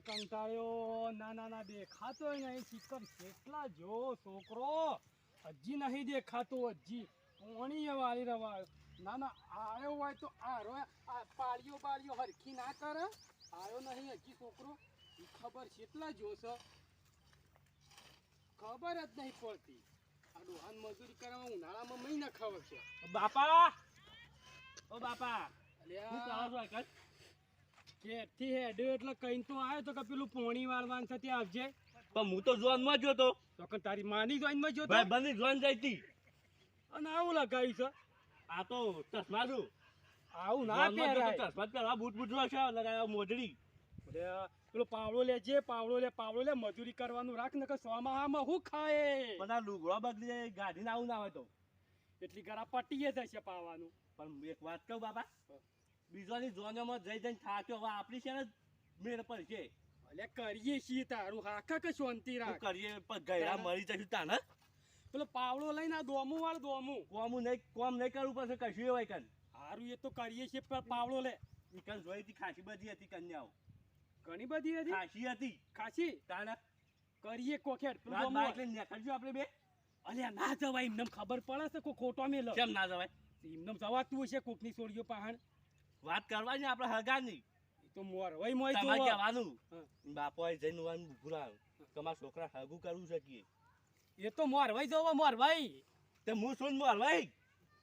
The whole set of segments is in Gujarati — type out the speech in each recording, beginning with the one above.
કંટાળ્યો. ના ના ના દેખાતો નહીં. સિક્કમ કેટલા જો છોકરો. હજી નહીં દેખાતો હજી. ઓણી વાળી રવા. ના ના આવ્યો હોય તો આરો. પાળીઓ બાળીઓ હરખી ના કરે. આવ્યો નહીં હજી છોકરો. એ ખબર કેટલા જોશે ખબર જ નહીં પડતી. આ ડોહાન મજૂરી કરવામાં ઉનાળામાં મહિના ખબર છે. બાપા! ઓ બાપા! અલ્યા, ઘેરથી હેડ્યો એટલે કઈ તો આવ્યો તો કે પેલું પોણી વાળવાનું છે ત્યાં આવજે. પણ હું તો જોનમાં જોતો તો. તારી માની જોઈનમાં જોતો ભાઈ બની જોન જાય તી. અને આવું લગાવી છે? આ તો ચશ્મા છું આવું ના પહેરાય. ચશ્મા જ પહેરવા બૂટ બૂટ છે લગાવ્યા મોઢડી પેલો પાવડો લેજે પાવડો લે પાવડો લે મજૂરી કરવાનું રાખ ને કે સોમાહામાં હું ખાય? પણ આ લુગડો બદલી જાય ગાડી ના આવું ના હોય તો. એટલી ગરા પટીએ થશે પાવાનું. પણ એક વાત કહું બાપા. બીજોની જોનમાં જઈ જઈને થાક્યો. હવે આપણી છે ને મેળ પર છે. અલે કરીએ છીએ તારું. હાકા કે શાંતિ રાખ. કરીએ? પણ ગયડા મરી જશું તાને પેલો પાવડો લઈને આ દોમું વાળ દોમું. કોમ નહીં કોમ નહીં કરવું પડશે કશું હોય કન સારું એ તો કરીએ છીએ પણ પાવડો લે. કન જોઈ હતી ખાસી બધી હતી કન્યાઓ. ઘણી બધી હતી? ખાસી હતી. ખાસી? તાને કરીએ કોખેડ. પેલું બાઈક લઈને નીકળજો આપણે બે. અલ્યા ના જવાય એમને ખબર પડે છે કોઈ ખોટો મેલો. કેમ ના જવાય? એમને જવાતું હશે કોકની છોડીઓ પહાણ. વાત કરવાની આપણે હગાની તો મોર ઓય મોય તમારે જોવો. કહેવાનું. હા. બાપોએ જઈને વાનું ભૂરા તમાર છોકરા હગું કરવું શકીએ. એ તો મોર વઈ જોવો મોર વઈ. તે હું શું મોર ભાઈ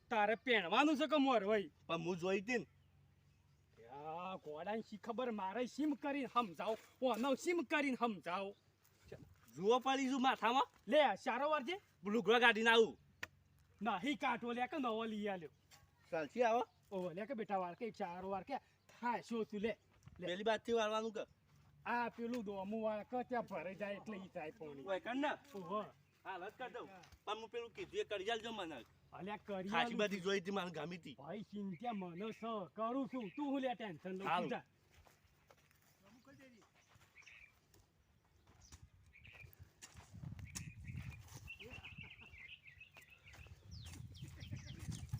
તારે પહેરવાનું છે કે મોર વઈ? પણ હું જોઈ દીન ને. આ ઘોડાની શી ખબર મારે સીમ કરીને સમજાવ ઓનો સીમ કરીને સમજાવ જુઓ પડીશું માથામાં. લે સારો વાર છે. લુગડો કાઢીને આવું. નહીં કાઢો લે કે નવો લઈ આલ્યો. ચાલશી આવો. ઓ લે કે બેટા વાર કે ચાર વાર કે. થાય શું તું લે પેલી પેલી બાજથી વાળવાનું કે? આ પેલું દોમું વાળ કે ત્યાં ભરાઈ જાય એટલે ઈ થાય પાણી. ઓય કર ને. ઓહો. હાલ જ કરી દઉં. પણ હું પેલું કીધું એ કરી મને. અલ્યા કરી ખાસી બધી જોઈ હતી મને ગમી હતી ભાઈ ચિંતા મને સ કરું છું. તું હું લે ટેન્શન લઉં જા.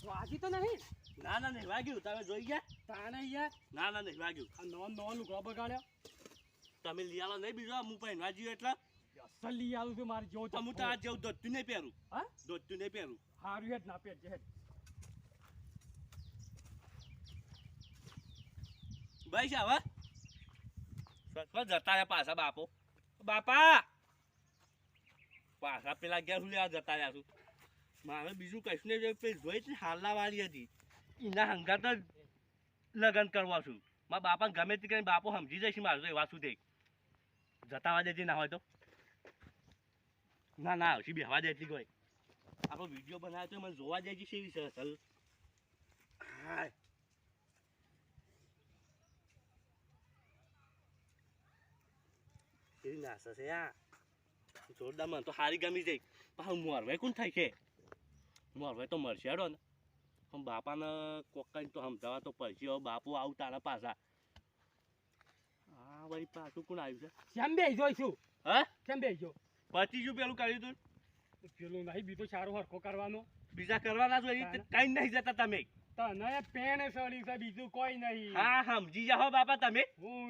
વાગી તો નહીં. ના ના નહીં વાગ્યું. તમે જોઈ ગયા? તાણે યાર ના ના નહીં વાગ્યું. આ નોન નોન લુગડો બગાડ્યો. તમે લઈ આલો નહીં બીજો. હું પણ વાજ્યું એટલે. અસલ લઈ આવું છું મારે જેવું હું તો આ જેવું દોડતું નહીં પહેરું. હા? દોડતું નહીં પહેરું. હારું હેડ ના પહેરજે હેડ. ભાઈ છે હવે જતા રહ્યા પાછા બાપો. બાપા! પાછા પેલા ગયા હું લેવા જતા રહ્યા છું. મારે બીજું કશું નહીં જોઈ હાલના વાળી હતી. એના હંગાત જ લગ્ન કરવા છું. મારા બાપા ગમે તે કરીને બાપો સમજી જશે મારું તો એવા સુધી દે જતા વા દેતી ના હોય તો. ના ના, આવશે, બેહવા દેતી કોઈ. આપણો વીડિયો બનાવ્યો તો મને જોવા જાય છે એવી છે અસલ. હા કેવી નાસે છે આ જોરદાર, મને તો હારી ગમી જાય પણ મોરવાઈ કોણ થાય છે? મોરવાઈ તો મરશે, હેડો ને. પણ બાપાને કોક કઈ તો સમજાવવા તો પડશે. હવે બાપુ આવું તારા પાછા. હા વળી પાછું કોણ આવ્યું છે? કેમ બે જોઈશું હા? કેમ બે જો પચી શું પેલું કર્યું તું પેલું નહીં બીજો સારો હરખો કરવાનો. બીજા કરવાના છો એ કઈ નહીં જતા તમે. તને પેન સળી છે બીજું કોઈ નહીં. હા સમજી જાઓ બાપા તમે.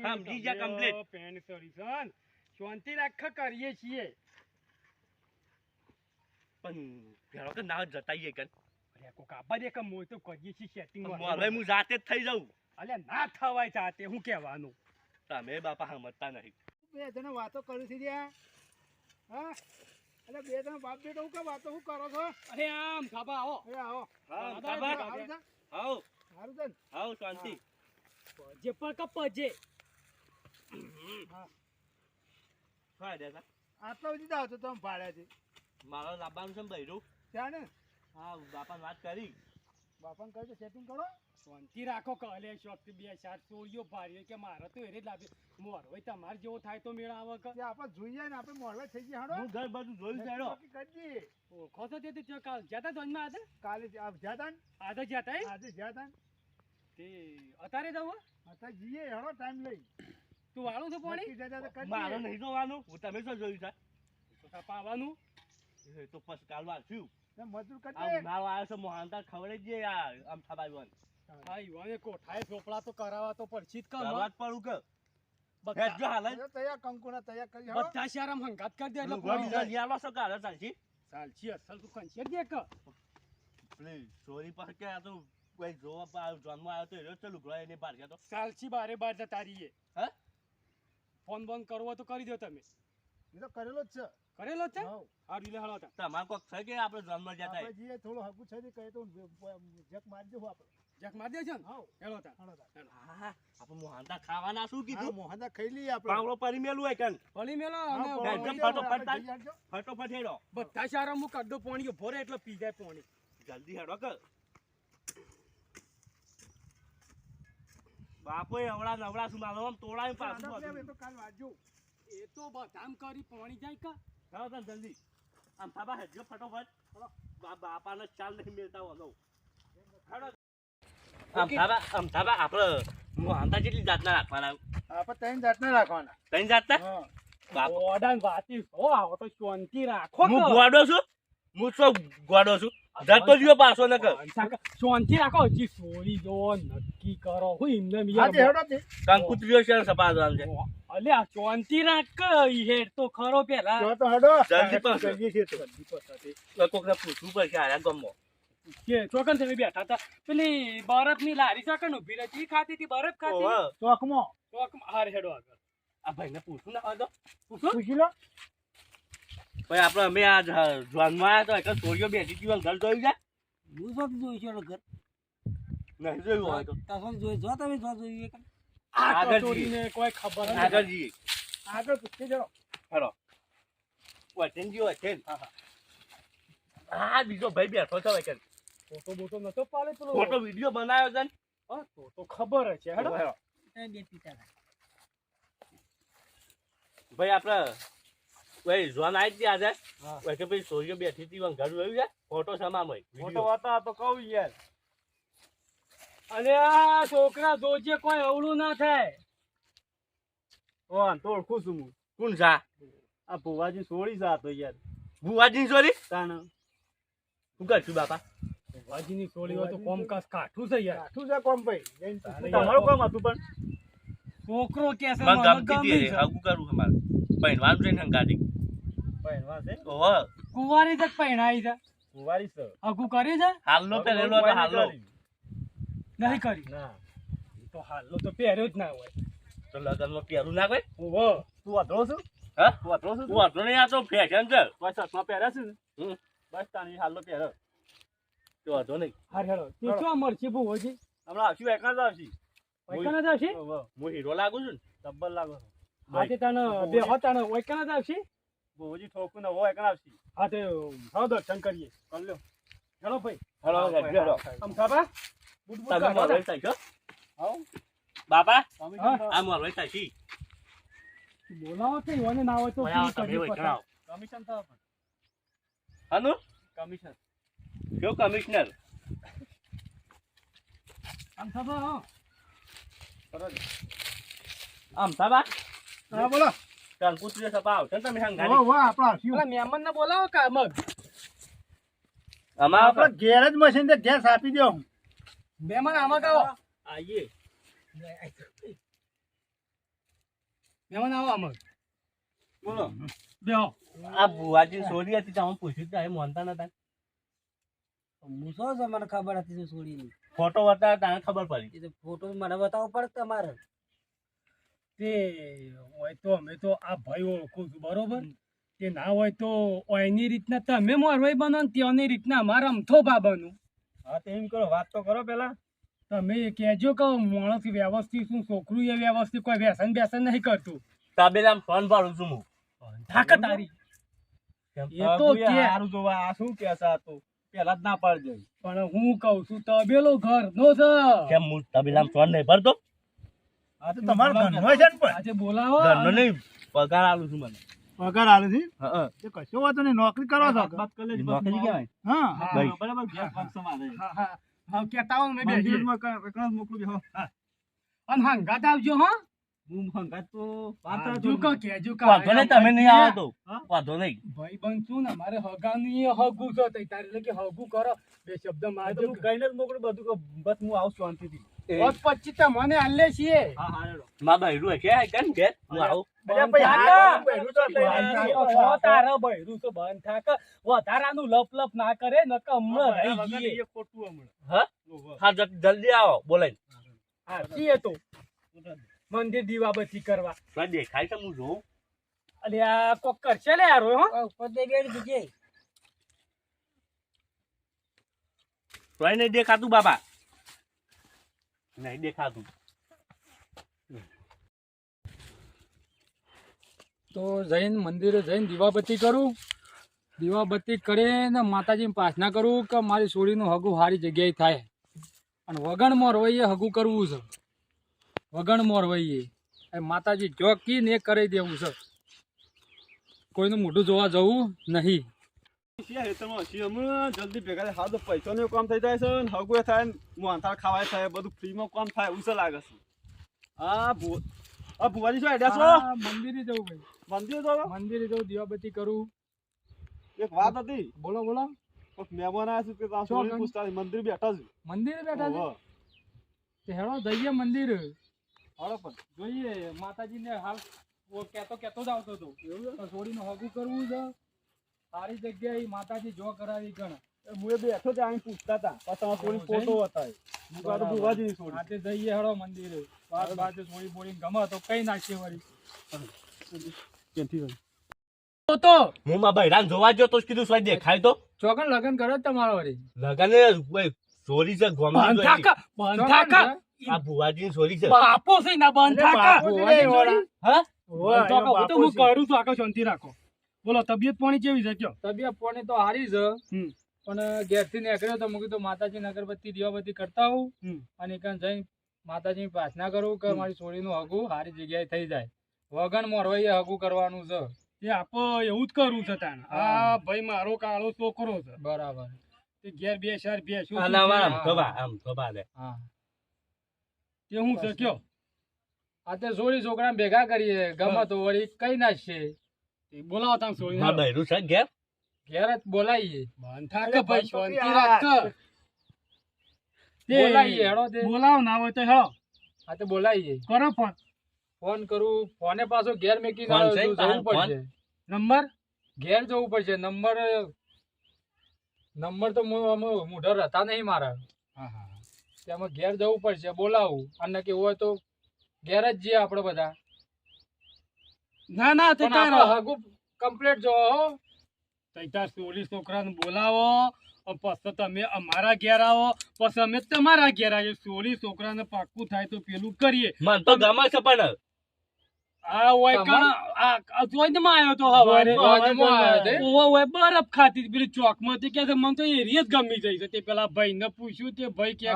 સમજી જા કમ્પ્લીટ પેન સળી છે શાંતિ રાખ કરીએ છીએ. પણ ભેળો કે ના જતાઈએ કન. અરે કોક આબા દે કે મોય તો કરીએ છીએ સેટિંગ મોરવાઈ હું જાતે જ થઈ જાઉં. અલે ના થવાય જાતે હું કહેવાનું. તમે બાપા સમજતા નહીં. બે જણા વાતો કરું છું જ્યાં હા? એટલે બે જણા બાપ બેટો હું કે વાતો હું કરો છો? અરે આમ ખાબા આવો. અરે આવો. હા છે? આવો સારું છે આવો શાંતિ. જે પણ કપજે હા. હા દેતા આટલા સુધી છો તમે ભાડ્યાથી મારો લાવવાનું છે ભૈરું ત્યાં ને? હા બાપાને વાત કરી. બાપાને કહ્યું તો સેટિંગ કરો. શાંતિ રાખો કલે શોખ બે ચાર ચોરીઓ ભારી કે મારે તો એરે જ લાગે. મોર હોય તમારે જેવો થાય તો મેળા આવે કે. આપણે જોઈએ ને આપણે મોડવા થઈ ગયા હાડો. હું ઘર બધું જોઈ જાડો કરજી કરી ઓળખો તો તે તો કાલ જતા ધોનમાં હતા? કાલે જતા ને? આજે જતા આજે જતા તે અત્યારે જવું અત્યારે જઈએ હેડો ટાઈમ લઈ. તું વાળું છું પાણી? મારો નહીં જોવાનું હું તમે શું જોયું છે? પાવાનું. તો પછી કાલ વાંચ્યું મજૂર કરી ઉનાળો આવ્યો છે મોહનતા ખબર જ છે આમ થવાય હા યુવાને કોઠાએ ચોપડા તો કરાવવા તો પડશે જ કરવા જ પડું કે. બધા હાલ. તૈયાર કંકુના તૈયાર કરી બધા શહેરામ હંગાત કરી દે એટલે પેલું પોણી ગોળ જાય. લઈ આલો છો કે ચાલશી? ચાલશી અસલ તું કંચેર દે કે પેલી ચોરી પાસે કે આ તો કોઈ જોવા જોનમાં આવ્યો તો જ તો એને બહાર ગયા તો. ચાલશી બારે બાર જતા રહીએ. હા? ફોન બોન કરવો તો કરી દો તમે. એ તો કરેલો જ છે. કરેલો છે? આ રીલે હળો તા તમારે કોક છે કે આપણે જન્મ જતા આપણે હોય? થોડો હકુ છે ને કહે તો જક મારજો હું આપણે. જક માર છે ને. હેળો તા હાલો તાર. હા, આપણે મોહનથાળ ખાવાના શું કીધું? મોહનથાળ ખાઈ લઈએ આપણે. પાવળો પરી મેલું હોય કન પરી મેલો. અને થાય. જઈ આવજો. ફટોફટ હેડો બધા શહેરામ મુ કડો પાણી ભરે એટલે પી જાય પોણી. જલ્દી હેડો કર બાપો હવડા નવડા શું મારો આમ તોડાય પાછું એ તો કાલ વાંચજો. એ તો બધામ કરી પોણી જાય કા? હેડો તને જલ્દી. આમ થાબા હેજો ફટોફટ. બાપાને ચાલ નહીં મેળતા હેડો આમ થાબા આમ થાબા આપણે મોહનથાળ જેટલી જાતના રાખવાના આપણે ત્રણ જાતના રાખવાના. ત્રણ જાતના? ઓડાન વાતી હો આવો તો શાંતિ રાખો હું. ગોડો છું? હું શું ગોડો છું. જતો જીવો પાછો ન કર. શાંતિ રાખો હજી સોરી જો નક્કી કરો. હું એમને મિયા તે હેડો તે. કંકુત્રીઓ છે અલે આ ચોંતી રાખ હેડ તો ખરો પેલા. જો તો હડો. જલ્દી પાછો. જલ્દી છે તો. કોકને પૂછવું પડશે આયા ગમો કે ચોકન તમે બેઠા હતા. પેલી બરફની લારી ચોકન ઊભી રહી ખાતી હતી બરફ ખાતી. ચોકમાં. ચોક હાર હેડો આગળ. આ ભાઈને પૂછું ના તો પૂછો? પૂછી લો. ભાઈ આપણે અમે આ જોનમાં આવ્યા તો એક છોડીઓ બેસી હતી ઘર જોયું છે હું જોઈ છે ઘર નહીં જોયું હોય તો. જોઈ જો તમે જો જોઈએ આ કચોરીને કોઈ ખબર નહીં આગળ જઈએ આગળ પૂછી જાઓ. હેલો. વચન વચન હા બીજો ભાઈ બેઠો છે વચન ફોટો બોટો નતો પાડે પેલો? ફોટો વીડિયો બનાવ્યો છે ને? હા, તો તો ખબર છે. હેડો. હેલો. બે પિતા ભાઈ આપણે ભાઈ જોન આવી જ આજે. ભાઈ કે બેઠી હતી છે? ફોટો સમામાં ફોટો હતા તો કહું યાર. અને આ છોકરા જોજે કોઈ અવળું ના થાય. ઓન તો ઓળખું છું હું. કોણ જા? આ ભુવાજી સોળી જાતો યાર. બુવાજી છોડી તાણ. શું કરશું બાપા? વાજીની સોળી હોય તો કોમકાસ કાઠું છે યાર. કાઠું છે કોમ ભાઈ. તમારું કામ હતું પણ. છોકરો કે છે મને ગમતી છે. આગું કરવું અમારે પહેરવાનું છે ને ગાડી પહેરવા છે? ઓહ. કુંવારી તક પહેણાઈ છે? કુવારી છે. અગુ કરી છે? હાલનો પહેરેલો હાલનો. નહીં કરી. ના તો હાલો તો પહેર્યો જ ના હોય. તો લગનમાં પહેરું ના હોય? ઓહો તું વાંધો છું? હા? તું વાંધો છું? તું વાંધો નહીં આ તો ફેશન છે. બસ ચશ્મા પહેર્યા છે ને? બસ તાણી હાલો પહેર્યો. તો વાંધો નહીં. હાર હેડો તું શું મળશે બહુ છે હમણાં આવશું એકા જ આવશી? જ આવશે હું હીરો લાગુ છું ને? તબ્બલ લાગુ છું. આજે તને બે હતા વૈકાના જ આવશે? બહુજી ઠોકું ને હો એકા આવશી. હા તે હા દર્શન કરીએ. કર લ્યો. હેલો ભાઈ. હેલો હેડજો હેડો આમ થાબા બુટ બુટ તમે કાઢો મારો ને. થાય છો આવો બાપા તમે હા. કેમ આ મારો થાય છી બોલાવો તો ઈવોને ના હોય તો આવો શું તમે કરીએ વૈકણ આવો. કમિશન થાવ પણ હાનું કમિશન કયો કમિશનર આમ થાબા હા આમ સાબા હા બોલો કંકુત્રીઓ સપા આવશે ને તમે વાહ હંગાતી વાહ આપણે આવશું પેલા મહેમાન ને બોલાવો કા મગ અમારા આપણે ઘેર જ મશીન છે ગેસ આપી દો મહેમાન આમાં કાવો આઈએ. મહેમાન આવો આમાં. બોલો. બેહો. આ બુવાજી સોરી હતી તમે પૂછ્યું તો એ માનતા નતા. હું શું છે મને ખબર હતી તો છોડીની ફોટો બતાવ્યો તને ખબર પડી. તો ફોટો મને બતાવવો પડે તમારે? તે હોય તો અમે તો આ ભાઈ ઓળખું છું બરોબર? તે ના હોય તો એની રીતના તમે મોરવાઈ બનો ને તેની રીતના અમારે અમથો બા બનું હા તો એમ કરો વાત તો કરો પેલા. તમે કહેજો કે માણસ વ્યવસ્થિત શું છોકરું એ વ્યવસ્થિત કોઈ વ્યસન વ્યસન નહીં કરતું. તાબેલામ ફોન પાડું છું હું. થાક તારી. એ તો કે સારું જોવા આ શું કેસા તો? પેલા જ ના પાડજો. પણ હું કઉ છું તબેલો ઘર નો છે કેમ હું તબેલામ ફોન નહીં ભરતો આ તો તમારો ઘરનો છે ને પણ. આજે બોલાવો. ઘરનો નહીં પગાર આલું છું મને. પગાર આલે છે હા તે કશો વાતો નહીં નોકરી કરો છો નોકરી કહેવાય હા હા. ભાઈ. બરાબર ગેસ પંપ મારે હા હા હા કહેતા હોય ને મેં બેસીએ. મંદિરમાં ક- એકલા જ મોકલું બેહો. અને હંગાત આવજો હા હું હંગાત તો વાત આવજો કે કહેજો કે વાંધો નહીં તમે નહીં આવો તો હા? વાંધો નહીં ભાઈ બનશું ને મારે હગાની હગુ હગું છે તઈ તારે હગુ કે કરો બે શબ્દ મારે તો હું જ મોકલું બધું કે બસ હું આવું શાંતિથી એ. પછી તો મને આલે છીએ માં કે હું આવું હા. બૈરું આવ્યો. થાક. છો બૈરું તો બંધ થાક. વધારાનું લપ લપ ના કરે નકર હમણાં રહી જઈએ. હા? હા જ- જલ્દી આવો બોલાય હા, તો. મંદિર દીવાબત્તી કરવા. દેખાય છે હું જોઉં. અરે આ કોક કરશે લે યાર ઉપર દે બેડ બીજે. તોય નહીં દેખાતું બાબા. નહીં દેખાતું. તો જઈને મંદિરે જઈને દીવાબત્તી કરું. દીવાબત્તી કરીને માતાજીને પ્રાર્થના કરું કે મારી સોળીનું હગું સારી જગ્યાએ થાય. અને વગણ મોરવઈએ હગું કરવું છે. વગણ મોરવઈએ એ માતાજી જો કીને એ કરી દેવું છે. કોઈનું મોઢું જોવા જવું નહીં. જલ્દી ભેગા. હા, તો પૈસાનું કામ થઈ જાય છે ને હગુએ થાય ને ખાવાય થાય, બધું ફ્રીમાં કામ થાય, એવું લાગે છે. હા હા ભુવાજી શું આઈડિયા છો? મંદિરે જવું ભાઈ. મંદિર જવું? મંદિરે જવું દીવાબત્તી કરું. એક વાત હતી? બોલો બોલો. મહેમાન આવ્યા છે કે શું પૂછતા મંદિર બેઠા છે. મંદિરે બેઠા છે? તે હેડો જઈએ મંદિર. હાલો પણ. જોઈએ માતાજીને હાલ ઓ કેતો કેતો જ આવતો હતો. એવું છોડીને હગું કરવું છે. સારી જગ્યાએ માતાજી જો કરાવી ગણ હું બેઠો ત્યાં આવીને પૂછતા હતા પણ તમારા સોળી એવું છે? ફોટો હતા હું કહું આ જ નહીં છોડી આજે જઈએ હળો મંદિરે. બાદ બાદ છોડી બોડી ગમે તો કઈ નાખીએ વળી. ક્યાંથી વળી? તો તો. હું માં બૈરાન જોવા જો તો કીધું સ્વાય દેખાય તો. ચોકન લગન કરો તમારો વળી. લગને ભાઈ ચોરી છે ગોમતી બંધાકા બંધાકા. આ ભુવાજીની ચોરી છે. બાપો છે ના બંધાકા. હા? બંધાકા. હું તો હું કરું છું આખો શાંતિ રાખો. બોલો તબિયત પાણી કેવી છે કયો? તબિયત પાણી તો સારી છે. પણ ઘેરથી નીકળ્યો તો મૂકી કીધું માતાજી અગરબત્તી દીવાબત્તી કરતા હોઉં અને ત્યાં જઈને માતાજીની પ્રાર્થના કરું કે મારી છોડીનું હગું સારી જગ્યાએ થઈ જાય. વગણ મોરવાઈએ હગું કરવાનું છે. એ આપો એવું જ કરવું છે તાણ. આ ભાઈ મારો કાળો છોકરો છે. બરાબર. તે ઘેર બે ચાર બે શું આમ થોભા આમ થોભા દે. હા. તે હું છે કયો? આ તે સોળી છોકરા ભેગા કરીએ. ગમત વળી કઈ નાખશે? બોલાવો તમે સોળી માં બૈરું છે ઘેર? ઘેર જ બોલાવીએ કે ભાઈ શાંતિ રાખ. બોલાવીએ હેડો તે. બોલાવ ના હોય તો હેડો હા તો બોલાવીએ કરો ફોન. ફોન કરું. ફોને પાછો ઘેર મેકી જવું પડશે. નંબર? ઘેર જવું પડશે. નંબર નંબર તો મોઢા હતા નહીં મારા. તેમાં ઘેર જવું પડશે. બોલાવું. અને કે હોય તો ઘેર જ જઈએ આપણે બધા. ના ના તે. હગુ કમ્પ્લીટ જો તૈતાર સોળી છોકરાને બોલાવો પછી તમે અમારા ઘેર આવો પછી અમે તમારા ઘેર આવીએ. સોળી છોકરાને પાક્કું થાય તો પેલું કરીએ. મન તો ગમે છે પણ. આ આ આવ્યો તો હવારે? ઓવો બરફ ખાતી પેલી ચોકમાં તે કે મને તો એરિયા જ ગમી જાય છે. તે પેલા ભાઈને પૂછ્યું તે ભાઈ કે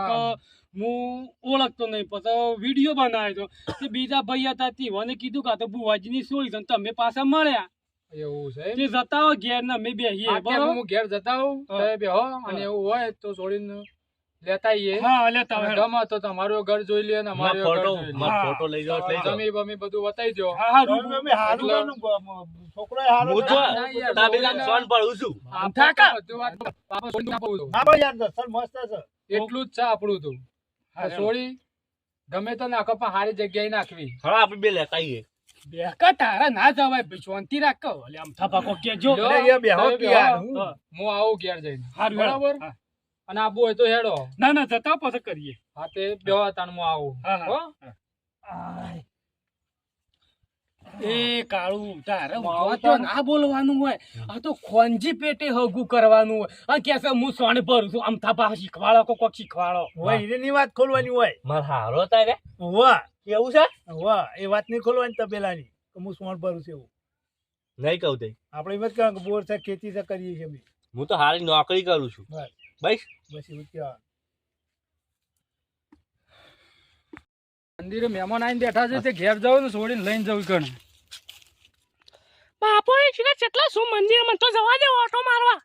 હું. ઓળખતો નહીં પછી વીડિયો બનાવ્યો તો. તે બીજા ભાઈ હતા તે મને કીધું કે આ તો બુવાજીની સોળી છે તમે પાછા મળ્યા. એવું છે તે જતા હો ઘેર ને અમે બેહીએ બરોબર? હું ઘેર જતા હોઉં હા. તો બેહો અને એવું હોય તો છોડીને લેતા આઈએ હા લેતા હોય. ગમે તો તમારો ઘર જોઈ લે ને માં ફોટો જોઈ લે. માં હા. ફોટો લઈ જાવ લઈ જાવ જમી બમી બધું બતાવી દો હા હા રૂમ અમે હારું એટલે- છોકરો હારું હું તો. ના તાબેલામાં સોન પડું છું. આમ થાકા. બધું વાત પાપા સોન આપવું હતું. હા ભાઈ યાર, સર મસ્ત છે. એટલું જ છે આપણું તો. છોડી ગમે તો નાખો પણ સારી જગ્યાએ નાખવી. હા આપણે બે લેતા આવીએ. બેકા તારા ના જવાય ભાઈ શાંતિ રાખ. અલે આમ થપાકો કેજો લો, યાર, બેહો હું- આવું ઘેર જઈને. હારું, બરાબર? અને આબુ હોય તો હેડો. ના ના જતા પછી કરીએ. હા તે બેહો તાણ હું આવું. હા. એ કાળું તારે તો? ના બોલવાનું હોય. આ તો ખોંજી પેટે હગું કરવાનું હોય. આ કે છે હું સોણ ભરું છું. આમ થાપા શીખવાડો કો કોક શીખવાડો. હોય, એની વાત ખોલવાની હોય. માર હારો તારે? વાહ કેવું છે? વાહ એ વાત નહીં ખોલવાની તબેલાની કે હું સોણ ભરું છું એવું. નહીં કહું તઈ. આપણે એમ જ કહેવાય કે બોર છે ખેતી છે કરીએ છીએ હું તો હારી નોકરી કરું છું. બસ. બસ. બસ એવું જ મંદિરે મહેમાન આવીને બેઠા છે તે ઘેર જવું ને છોડીને લઈને જવું કણ બાપો એ છે કેટલા શું મંદિર મને તો જવા દે ઓટો મારવા.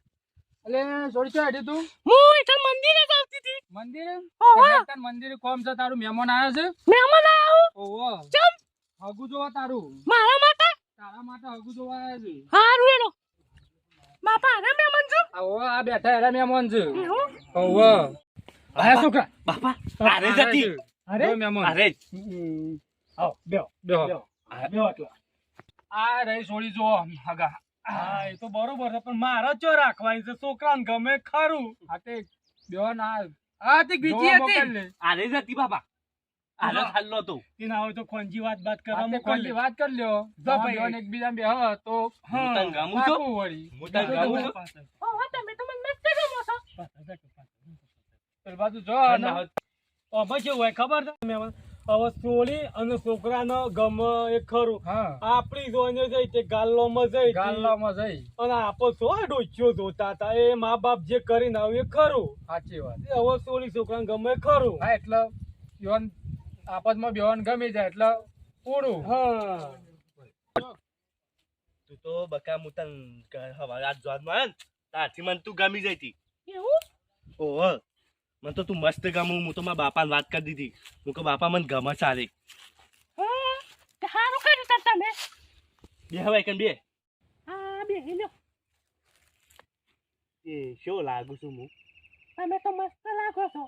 એટલે છોડી છો હેડી તું? હું એટલે મંદિરે જાવતી હતી. મંદિરે? ઓહો. મંદિરે કોમ છે તારું મહેમાન આવ્યો છે? મહેમાન આવ્યો ઓહો ચમ. હગુ જોવા તારું. મારા માટે? તારા માટે હગુ જોવા આવ્યા છે. હારું એનો બાપા અરે મહેમાન છું? આ ઓહો, આ બેઠા એરા મહેમાન છે? ઓહો આયા છોકરા બાપા આ આરે જતી અરે. અરે. આવો બેહો. બેહો. બેહો. બેહો એટલે આ રહી છોડી જો હગા હા એ તો બરોબર છે પણ મારે ચો રાખવાની છે? છોકરાને ગમે ખરું. આ તે બેહો ના આ. તે બીજી હતી. અરે જતી બાબા આલો હા. હાલો તો. તેના હોય તો ખોંજી વાત વાત કરવા મો તે વાત કરી લ્યો. જો ભાઈ. એક એકબીજા બેહો તો હું તને ગામું છું. હું તને ગામું છું? ઓહો તમે તો મને મસ્ત ગમો છો. પેલી બાજુ જો અને હોત. હવે કેવું હોય? ખબર છે? હવે સોળી અને છોકરાનો ગમે એ ખરું. હા. આપણી જોઈને જઈ તે ગાલ્લોમાં જઈ. ગાલ્લામાં જઈ. અને આપો સો ડોચ્યો જોતા હતા એ મા બાપ જે કરીને આવ્યું એ ખરું. સાચી વાત. એ હવે સોળી છોકરાને ગમે ખરું. હા એટલે બેહોન આપસમાં બેહોન ગમી જાય એટલે પૂરું. હા. તું તો બકા મુ તને ક- હવારે આજ જોવામાં આવે ને. મને તું ગમી જઈ હતી એવું? ઓહો મને તો તું મસ્ત ગમું. હું તો મારા બાપાને વાત કરી દીધી. હું કહું બાપા મને ગમે સારી. હા? તે હારું કર્યું તાર તમે? બે હવે કે બે. હા બે લ્યો. એ શું લાગુ છું હું? તમે તો મસ્ત લાગો છો.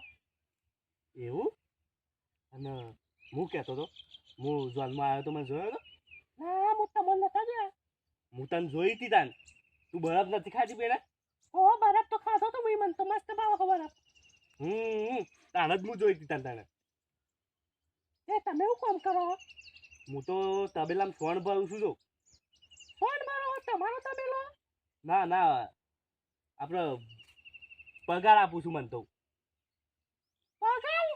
એવું? અને હું કહેતો હતો હું જોલમાં આવ્યો તો મને જોયો હતો ના હું તમને નતા જોયા. હું તને જોઈ હતી તાન. તું બરફ નથી ખાધી પેલા ઓ બરફ તો ખાધો તો મેં. મને તો મસ્ત ભાવ બરફ હમ તાને જ હું જોઈ હતી તાન તાને એ તમે શું કામ કરો હું? તો તબેલામાં સોણ ભરું છું જો. ફોન ભરો તમારો તબેલો? ના ના. આપણે પગાર આપું છું મને તો. પગાર?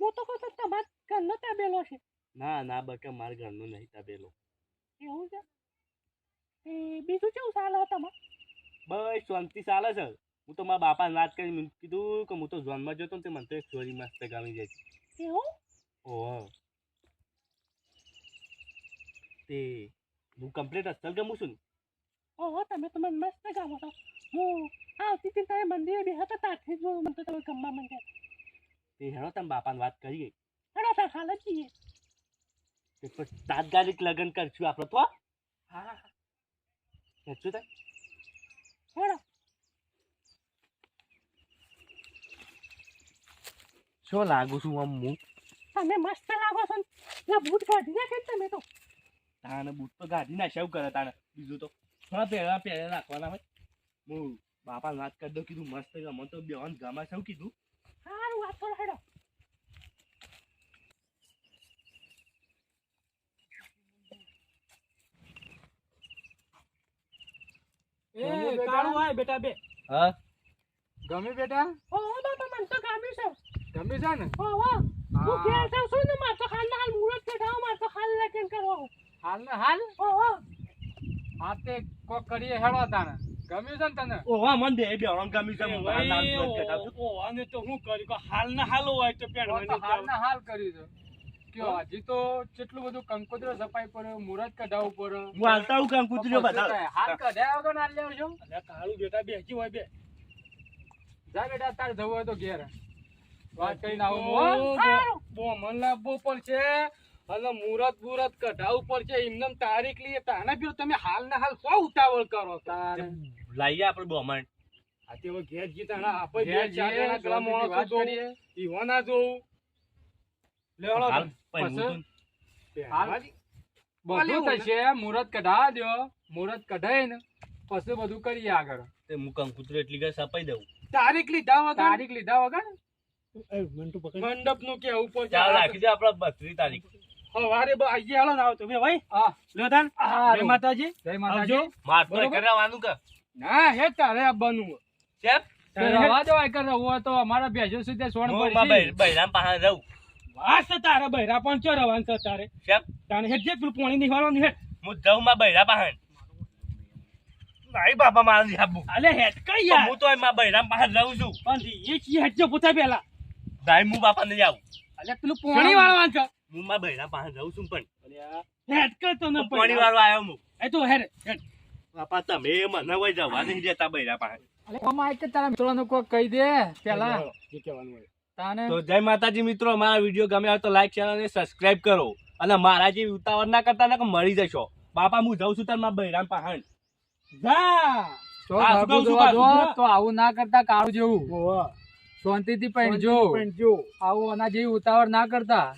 હું તો કહું તમારા ઘરનો તબેલો છે. ના ના બકા મારા ઘરનો નહીં તબેલો. એવું છે? એ બીજું કેવું ચાલે તમારે? બસ શાંતિ ચાલે છે. હું તો મારા બાપાને વાત કરી મેં કીધું કે હું તો ઝોનમાં જતો ને તે મને તો એક ચોરી મસ્ત ગામી જાય એવું? ઓહ. તે હું કમ્પ્લીટ અસલ ગમું છું ને? ઓહો તમે તો મને મસ્ત ગામો છો. હું આવતી હતી તમે મંદિરે બે હતા તાથી જ મને તો તમે ગમવા મંદિર તે હેણો તમે બાપાને વાત કરી ગઈ હેડો તાર હાલ જ જઈએ. તે પછી તાત્કાલિક લગ્ન કરશું આપણે તો હા. હા સાચું થાય હેડો. શું લાગુ છું આમ હું? તમે મસ્ત લાગો છો ને. બૂટ કાઢી નાખે તમે તો. તાને બૂટ તો કાઢી ના શું કરે તાને બીજું તો થોડા પહેલા પહેલા રાખવાના હોય. હું બાપા વાત કરી દઉં કીધું મસ્ત ગમે તો બેવાન ગામા શું કીધું. સારું વાત કરો હેડો. એ કાળું હોય બેટા બે. હા? ગમે બેટા? ઓ બાપા મને તો ગામ્યું છે. ગમી છે ને. હું હા. ઘેર જાઉં છું ને મારે તો હાલ ને હાલ મુહૂર્ત કઢાવો મારે તો હાલ લગ્ન કરવો હાલ ને હાલ. ઓહો હા. તે કોક કરીએ હેડો તાને ગમ્યું છે ને તને? ઓવા મન દે બેવાન ગામી છે એ હું હાલ જ કહેતા છું. ઓ- ઓવાને તો હું કર્યું? કે હાલ ના હાલ હોય તો પેણ તો મને હાલ જાવ. હાલ કર્યું છે. કયો હજી તો કેટલું બધું કંકોત્રી સપાઈ પડે મુહૂર્ત કઢાવું પડે હું હાલતા હું હાલ કઢાયા વગર ના લેવ છો કાળું બેટા બેસી હોય બે. જા બેટા તારે જવું હોય તો ઘેર. વાત કરીને આવું હું, બો- બો મન લાવવો પડશે અને મુરત મુરત કઢાવવું પડશે એમને તારીખ લઈએ. તાને બી તમે હાલ ને હાલ સો ઉતાવળ કરો તારે લાઈએ આપણે બોમણ આ હવે ઘેર જીતા આપણે બે ચાર જણા પેલા શાંતિથી માણસો વાત જોઉં, કરીએ. ઈવો ના જોઉં. લે હાલ પછી. બધું થશે. મુહૂર્ત કઢાવા દો. મુહૂર્ત કઢાઈને પછી બધું કરીએ આગળ. તે હું કંકુતરી એટલી કે સપાઈ દઉં. તારીખ લીધા વગર? તારીખ લીધા વગર? મંડપનું કેવું ચાલ રાખી દે આપણે બત્રીસ તારીખ. સવારે આઈએ હાલો ને આવતો બે ભાઈ. હા. લ્યો તાન. જય માતાજી. જય માતાજી. માર તો કે? ના હે તારે આ બનવું. કેમ? તારે હે- રવા દો આકર રવો તો અમારા ભેજો સુધી સોણ હું બૈરામ પાસે રહું. વાસ છે તારે બૈરા પણ ચો રવાન છે તારે? કેમ? તાને હેડ જે પેલું પાણી નીકળવાનું હેડ. હું જાઉં મારા બૈરા પાસે. નહીં બાપા મારે નહીં અલે હેડ કઈ યાર. હું તો એમાં બૈરામ પાસે રહું છું. પણ એ ચી હેડ જો પોતા પેલા. નહીં હું બાપા નહીં આવું. અલ્યા પેલું પાણી વાળો છે હું મારા બૈરામ પાસે રહું છું પણ. હેડ કર તો ન પાણી વાળો આવ્યો હું. એ તો હેડ હેડ. બાપા તમે મને વઈ જવા નહીં દેતા બૈરા પાસે. અમારે કે તારા મિત્રોને કોઈ કહી દે પેલા. જે કહેવાનું હોય? તાને તો જય માતાજી મિત્રો અમારા વીડિયો ગમે આવે તો લાઈક ચેનલ ને સબસ્ક્રાઇબ કરો. અને મારા જે ઉતાવળ ના કરતા ને મળી જશો. બાપા હું જઉં છું તાર મારા બૈરામ પાસે. જા. તો આવું ના કરતા કાળું જેવું. શાંતિથી પહેરજો. આવું આના જેવી ઉતાવળ ના કરતા.